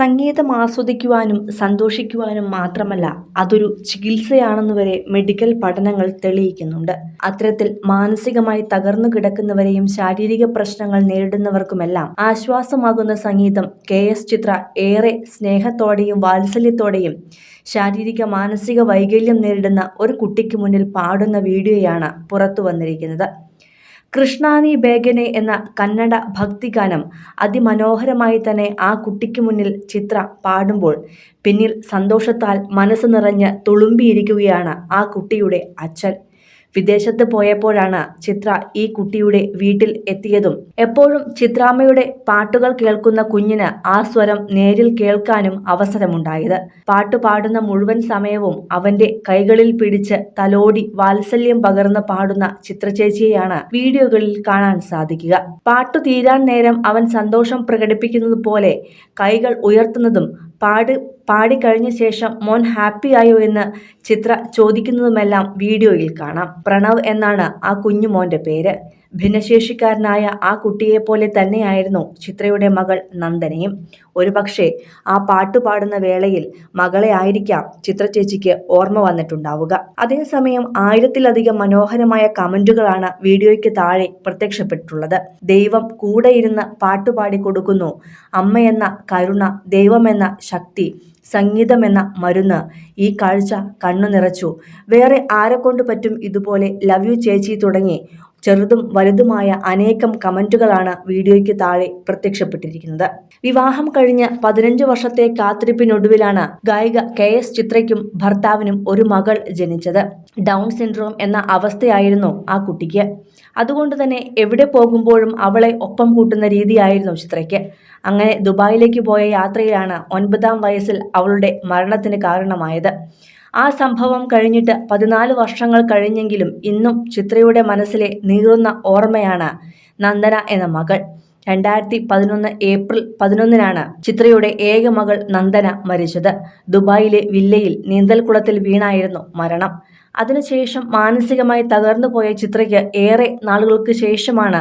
സംഗീതം ആസ്വദിക്കുവാനും സന്തോഷിക്കുവാനും മാത്രമല്ല അതൊരു ചികിത്സയാണെന്ന് വരെ മെഡിക്കൽ പഠനങ്ങൾ തെളിയിക്കുന്നുണ്ട്. അത്തരത്തിൽ മാനസികമായി തകർന്നു കിടക്കുന്നവരെയും ശാരീരിക പ്രശ്നങ്ങൾ നേരിടുന്നവർക്കുമെല്ലാം ആശ്വാസമാകുന്ന സംഗീതം കെ. എസ്. ചിത്ര ഏറെ സ്നേഹത്തോടെയും വാത്സല്യത്തോടെയും ശാരീരിക മാനസിക വൈകല്യം നേരിടുന്ന ഒരു കുട്ടിക്ക് മുന്നിൽ പാടുന്ന വീഡിയോയാണ് പുറത്തു വന്നിരിക്കുന്നത്. കൃഷ്ണാനി ബേഗനെ എന്ന കന്നഡ ഭക്തിഗാനം അതിമനോഹരമായി തന്നെ ആ കുട്ടിക്ക് മുന്നിൽ ചിത്ര പാടുമ്പോൾ പിന്നിൽ സന്തോഷത്താൽ മനസ്സ് നിറഞ്ഞ് തുളുമ്പിയിരിക്കുകയാണ് ആ കുട്ടിയുടെ അച്ഛൻ. വിദേശത്ത് പോയപ്പോഴാണ് ചിത്ര ഈ കുട്ടിയുടെ വീട്ടിൽ എത്തിയതും. എപ്പോഴും ചിത്രാമ്മയുടെ പാട്ടുകൾ കേൾക്കുന്ന കുഞ്ഞിന് ആ സ്വരം നേരിൽ കേൾക്കാനും അവസരമുണ്ടായത്. പാട്ട് പാടുന്ന മുഴുവൻ സമയവും അവന്റെ കൈകളിൽ പിടിച്ച് തലോടി വാത്സല്യം പകർന്ന് പാടുന്ന ചിത്രചേച്ചിയെയാണ് വീഡിയോകളിൽ കാണാൻ സാധിക്കുക. പാട്ടു തീരാൻ നേരം അവൻ സന്തോഷം പ്രകടിപ്പിക്കുന്നത് പോലെ കൈകൾ ഉയർത്തുന്നതും പാട് പാടിക്കഴിഞ്ഞ ശേഷം മോൻ ഹാപ്പി ആയോ എന്ന് ചിത്ര ചോദിക്കുന്നതുമെല്ലാം വീഡിയോയിൽ കാണാം. പ്രണവ് എന്നാണ് ആ കുഞ്ഞു മോന്റെ പേര്. ഭിന്നശേഷിക്കാരനായ ആ കുട്ടിയെപ്പോലെ തന്നെയായിരുന്നു ചിത്രയുടെ മകൾ നന്ദനയും. ഒരുപക്ഷെ ആ പാട്ടുപാടുന്ന വേളയിൽ മകളെ ആയിരിക്കാം ചിത്ര ചേച്ചിക്ക് ഓർമ്മ വന്നിട്ടുണ്ടാവുക. അതേസമയം ആയിരത്തിലധികം മനോഹരമായ കമന്റുകളാണ് വീഡിയോയ്ക്ക് താഴെ പ്രത്യക്ഷപ്പെട്ടിട്ടുള്ളത്. ദൈവം കൂടെയിരുന്ന് പാട്ടുപാടി കൊടുക്കുന്നു. അമ്മയെന്ന കരുണ ദൈവമെന്ന ശക്തി സംഗീതമെന്ന മരുന്ന് ഈ കാഴ്ച കണ്ണു നിറച്ചു. വേറെ ആരെക്കൊണ്ട് പറ്റും ഇതുപോലെ ലവ് യു ചേച്ചി തുടങ്ങി ചെറുതും വലുതുമായ അനേകം കമന്റുകളാണ് വീഡിയോയ്ക്ക് താഴെ പ്രത്യക്ഷപ്പെട്ടിരിക്കുന്നത്. വിവാഹം കഴിഞ്ഞ് പതിനഞ്ച് വർഷത്തെ കാത്തിരിപ്പിനൊടുവിലാണ് ഗായിക കെ എസ് ചിത്രയ്ക്കും ഭർത്താവിനും ഒരു മകൾ ജനിച്ചത്. ഡൗൺ സിൻഡ്രോം എന്ന അവസ്ഥയായിരുന്നു ആ കുട്ടിക്ക്. അതുകൊണ്ട് തന്നെ എവിടെ പോകുമ്പോഴും അവളെ ഒപ്പം കൂട്ടുന്ന രീതിയായിരുന്നു ചിത്രയ്ക്ക്. അങ്ങനെ ദുബായിലേക്ക് പോയ യാത്രയിലാണ് ഒൻപതാം വയസ്സിൽ അവളുടെ മരണത്തിന് കാരണമായത്. ആ സംഭവം കഴിഞ്ഞിട്ട് പതിനാല് വർഷങ്ങൾ കഴിഞ്ഞെങ്കിലും ഇന്നും ചിത്രയുടെ മനസ്സിലെ നീറുന്ന ഓർമ്മയാണ് നന്ദന എന്ന മകൾ. രണ്ടായിരത്തി പതിനൊന്ന് ഏപ്രിൽ പതിനൊന്നിനാണ് ചിത്രയുടെ ഏക മകൾ നന്ദന മരിച്ചത്. ദുബായിലെ വില്ലയിൽ നീന്തൽക്കുളത്തിൽ വീണായിരുന്നു മരണം. അതിനുശേഷം മാനസികമായി തകർന്നു പോയ ചിത്രയ്ക്ക് ഏറെ നാളുകൾക്ക് ശേഷമാണ്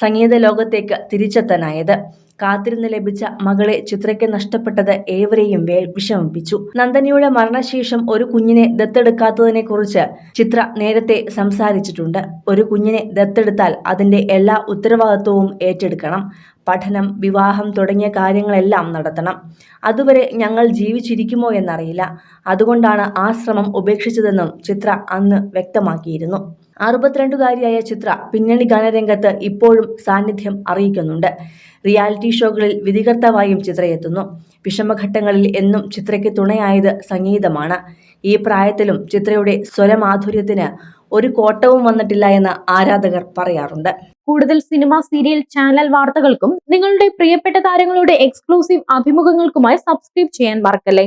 സംഗീത ലോകത്തേക്ക് തിരിച്ചെത്താനായത്. കാത്തിരുന്ന് ലഭിച്ച മകളെ ചിത്രയ്ക്ക് നഷ്ടപ്പെട്ടത് ഏവരെയും വിഷമിപ്പിച്ചു. നന്ദനിയുടെ മരണശേഷം ഒരു കുഞ്ഞിനെ ദത്തെടുക്കാത്തതിനെ കുറിച്ച് ചിത്ര നേരത്തെ സംസാരിച്ചിട്ടുണ്ട്. ഒരു കുഞ്ഞിനെ ദത്തെടുത്താൽ അതിന്റെ എല്ലാ ഉത്തരവാദിത്വവും ഏറ്റെടുക്കണം. പഠനം വിവാഹം തുടങ്ങിയ കാര്യങ്ങളെല്ലാം നടത്തണം. അതുവരെ ഞങ്ങൾ ജീവിച്ചിരിക്കുമോ എന്നറിയില്ല. അതുകൊണ്ടാണ് ആ ശ്രമം ഉപേക്ഷിച്ചതെന്നും ചിത്ര അന്ന് വ്യക്തമാക്കിയിരുന്നു. അറുപത്തിരണ്ടുകാരിയായ ചിത്ര പിന്നണി ഗാനരംഗത്ത് ഇപ്പോഴും സാന്നിധ്യം അറിയിക്കുന്നുണ്ട്. റിയാലിറ്റി ഷോകളിൽ വിധികർത്താവായും ചിത്രയെത്തുന്നു വിഷമഘട്ടങ്ങളിൽ എന്നും ചിത്രയ്ക്ക് തുണയായത് സംഗീതമാണ്. ഈ പ്രായത്തിലും ചിത്രയുടെ സ്വരമാധുര്യത്തിന് ഒരു കോട്ടവും വന്നിട്ടില്ല എന്ന് ആരാധകർ പറയാറുണ്ട്. കൂടുതൽ സിനിമ സീരിയൽ ചാനൽ വാർത്തകൾക്കും നിങ്ങളുടെ പ്രിയപ്പെട്ട താരങ്ങളുടെ എക്സ്ക്ലൂസീവ് അഭിമുഖങ്ങൾക്കുമായി സബ്സ്ക്രൈബ് ചെയ്യാൻ മറക്കല്ലേ?